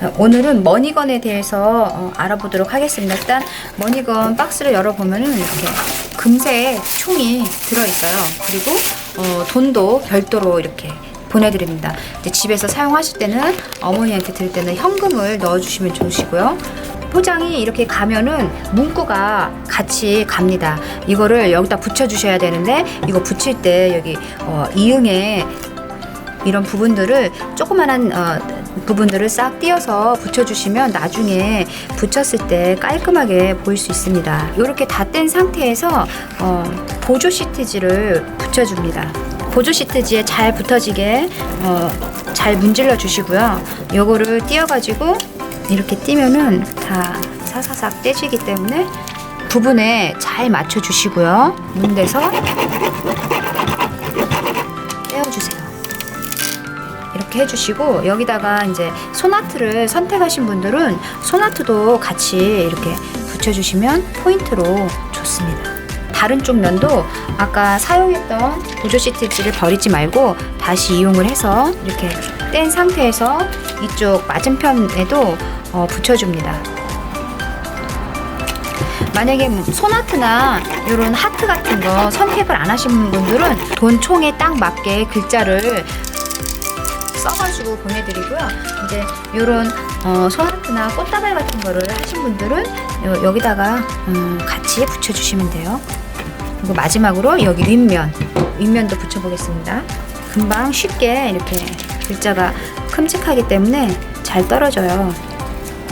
어, 오늘은 머니건에 대해서 어, 알아보도록 하겠습니다. 일단 머니건 박스를 열어보면은 이렇게 금색 총이 들어있어요. 그리고 어, 돈도 별도로 이렇게 보내드립니다. 집에서 사용하실 때는 어머니한테 드릴 때는 현금을 넣어주시면 좋으시고요. 포장이 이렇게 가면은 문구가 같이 갑니다. 이거를 여기다 붙여주셔야 되는데 이거 붙일 때 여기 어, 이응에 이런 부분들을 조그만한 어, 부분들을 싹 띄어서 붙여주시면 나중에 붙였을 때 깔끔하게 보일 수 있습니다. 이렇게 다 뗀 상태에서 어, 보조 시트지를 붙여줍니다. 보조 시트지에 잘 붙어지게 어, 잘 문질러 주시고요. 요거를 띄어가지고 이렇게 띄면은 다 사사삭 떼지기 때문에 부분에 잘 맞춰 주시고요. 문대서 이렇게 해주시고 여기다가 이제 소나트를 선택하신 분들은 소나트도 같이 이렇게 붙여주시면 포인트로 좋습니다. 다른 쪽 면도 아까 사용했던 보조 시트지를 버리지 말고 다시 이용을 해서 이렇게 뗀 상태에서 이쪽 맞은편에도 어, 붙여줍니다. 만약에 소나트나 이런 하트 같은 거 선택을 안 하신 분들은 돈 총에 딱 맞게 글자를 써가지고 보내드리고요. 이제 이런 어, 소나트나 꽃다발 같은 거를 하신 분들은 요- 여기다가 음, 같이 붙여주시면 돼요. 그리고 마지막으로 여기 윗면, 윗면도 붙여보겠습니다. 금방 쉽게 이렇게 글자가 큼직하기 때문에 잘 떨어져요.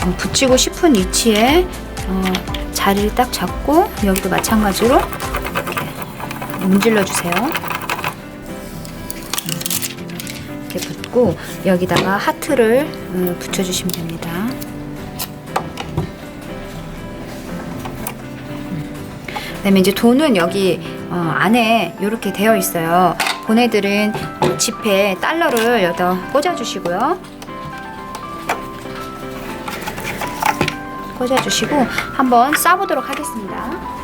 어, 붙이고 싶은 위치에 어, 자리를 딱 잡고 여기도 마찬가지로 이렇게 문질러 주세요. 이렇게 붙고 여기다가 하트를 음, 붙여주시면 됩니다. 그다음에 이제 돈은 여기 어, 안에 이렇게 되어 있어요. 보내드린 어, 지폐 달러를 여기다 꽂아주시고요. 꽂아주시고 한번 싸보도록 하겠습니다.